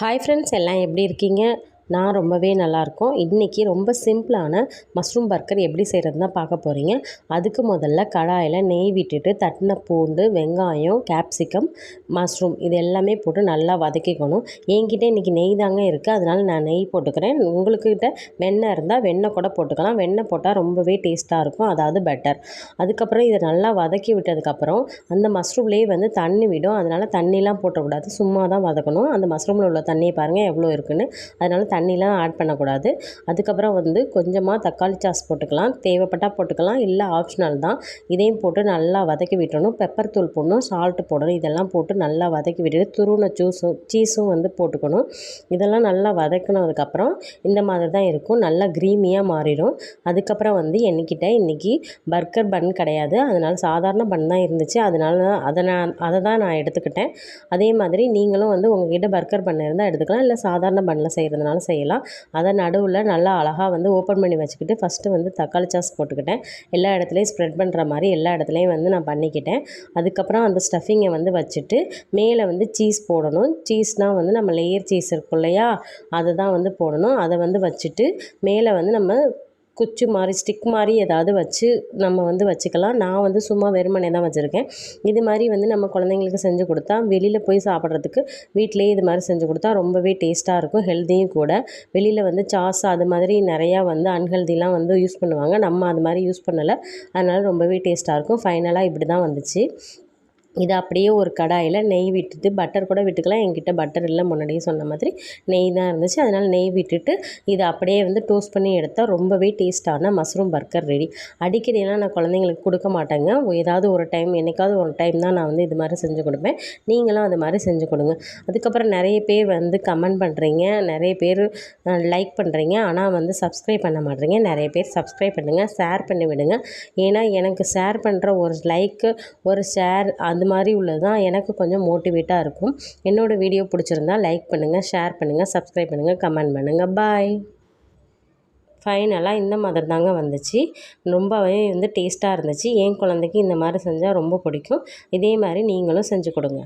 Hi friends எல்லாம் எப்படி இருக்கீங்க? நான் ரொம்பவே நல்லாயிருக்கோம். இன்றைக்கி ரொம்ப சிம்பிளான மஷ்ரூம் பர்கர் எப்படி செய்கிறது தான் பார்க்க போகிறீங்க அதுக்கு முதல்ல கடாயில் நெய் விட்டுட்டு தட்டின பூண்டு வெங்காயம் கேப்சிகம் மஷ்ரூம் இது எல்லாமே போட்டு நல்லா வதக்கிக்கணும். என்கிட்ட இன்றைக்கி நெய் தாங்க இருக்குது அதனால் நான் நெய் போட்டுக்கிறேன். உங்களுக்கிட்ட வெண்ணெய் இருந்தால் வெண்ணெய் கூட போட்டுக்கலாம். வெண்ணெய் போட்டால் ரொம்பவே டேஸ்ட்டாக இருக்கும். அதாவது பெட்டர் அதுக்கப்புறம் இதை நல்லா வதக்கி விட்டதுக்கப்புறம் அந்த மஷ்ரூம்லேயே வந்து தண்ணி விடும். அதனால் தண்ணிலாம் போட்டக்கூடாது. சும்மா தான் வதக்கணும். அந்த மஷ்ரூமில் உள்ள தண்ணியை பாருங்கள் எவ்வளோ இருக்குன்னு. அதனால் தண்ணிலாம் ஆட் பண்ணக்கூடாது. அதுக்கப்புறம் வந்து கொஞ்சமாக தக்காளி சாஸ் போட்டுக்கலாம். தேவைப்பட்டால் போட்டுக்கலாம். இல்லை ஆப்ஷனல் தான். இதையும் போட்டு நல்லா வதக்கி விட்டுறணும். பெப்பர் தூள் போடணும். சால்ட்டு போடணும். இதெல்லாம் போட்டு நல்லா வதக்கி விட்டுட்டு துருவின ஜூஸும் சீஸும் வந்து போட்டுக்கணும். இதெல்லாம் நல்லா வதக்கினதுக்கப்புறம் இந்த மாதிரி தான் இருக்கும். நல்லா க்ரீமியாக மாறிடும். அதுக்கப்புறம் வந்து என்கிட்ட இன்றைக்கி பர்கர் பன் கிடையாது. அதனால் சாதாரண பன் தான் இருந்துச்சு. அதனால அதை நான் அதை தான் நான் எடுத்துக்கிட்டேன். அதே மாதிரி நீங்களும் வந்து உங்ககிட்ட பர்கர் பன் இருந்தால் எடுத்துக்கலாம். இல்லை சாதாரண பன்னில் செய்கிறதுனால செய்யலாம். அதை நடுவில் நல்லா அழகாக வந்து ஓப்பன் பண்ணி வச்சுக்கிட்டு ஃபஸ்ட்டு வந்து தக்காளி சாஸ் போட்டுக்கிட்டேன். எல்லா இடத்துலையும் ஸ்ப்ரெட் பண்ணுற மாதிரி எல்லா இடத்துலையும் வந்து நான் பண்ணிக்கிட்டேன். அதுக்கப்புறம் அந்த ஸ்டஃபிங்கை வந்து வச்சுட்டு மேலே வந்து சீஸ் போடணும். சீஸ்னால் வந்து நம்ம லேயர் சீஸ் இருக்கும் இல்லையா? அதை தான் வந்து போடணும். அதை வந்து வச்சுட்டு மேலே வந்து நம்ம குச்சி மாதிரி ஸ்டிக் மாதிரி ஏதாவது வச்சு நம்ம வந்து வச்சுக்கலாம். நான் வந்து சும்மா வெறுமனே தான் வச்சுருக்கேன். இது மாதிரி வந்து நம்ம குழந்தைங்களுக்கு செஞ்சு கொடுத்தா வெளியில் போய் சாப்பிட்றதுக்கு வீட்டிலேயே இது மாதிரி செஞ்சு கொடுத்தா ரொம்பவே டேஸ்ட்டாக இருக்கும் ஹெல்த்தியும் கூட. வெளியில் வந்து சாஸ் அது மாதிரி நிறையா வந்து அன்ஹெல்திலாம் வந்து யூஸ் பண்ணுவாங்க. நம்ம அது மாதிரி யூஸ் பண்ணலை. அதனால் ரொம்பவே டேஸ்ட்டாக இருக்கும். ஃபைனலாக இப்படி தான் வந்துச்சு. இதை அப்படியே ஒரு கடாயில் நெய் விட்டுட்டு பட்டர் கூட விட்டுக்கலாம். என்கிட்ட பட்டர் இல்லை முன்னாடியே சொன்ன மாதிரி நெய் தான் இருந்துச்சு. அதனால் நெய் விட்டுட்டு இதை அப்படியே வந்து டோஸ்ட் பண்ணி எடுத்தால் ரொம்பவே டேஸ்ட்டான மஷ்ரூம் பர்கர் ரெடி அடிக்கடிலாம் நான் குழந்தைங்களுக்கு கொடுக்க மாட்டேங்க. ஏதாவது ஒரு டைம் என்றைக்காவது ஒரு டைம் தான் நான் வந்து இது மாதிரி செஞ்சு கொடுப்பேன். நீங்களும் அது மாதிரி செஞ்சு கொடுங்க. அதுக்கப்புறம் நிறைய பேர் வந்து கமெண்ட் பண்ணுறீங்க நிறைய பேர் லைக் பண்ணுறீங்க ஆனால் வந்து சப்ஸ்கிரைப் பண்ண மாட்டேறீங்க நிறைய பேர் சப்ஸ்கிரைப் பண்ணுங்கள் ஷேர் பண்ணி விடுங்க. ஏன்னா எனக்கு ஷேர் பண்ணுற ஒரு லைக்கு ஒரு ஷேர் அந்த அது மாதிரி உள்ளது தான் எனக்கு கொஞ்சம் மோட்டிவேட்டாக இருக்கும். என்னோடய வீடியோ பிடிச்சிருந்தா லைக் பண்ணுங்கள் ஷேர் பண்ணுங்கள் சப்ஸ்கிரைப் பண்ணுங்கள் கமெண்ட் பண்ணுங்கள் பாய் ஃபைனலாக இந்த மாதிரி தாங்க வந்துச்சு. ரொம்பவே வந்து டேஸ்ட்டாக இருந்துச்சு. என் குழந்தைக்கு இந்த மாதிரி செஞ்சால் ரொம்ப பிடிக்கும். இதே மாதிரி நீங்களும் செஞ்சு கொடுங்க.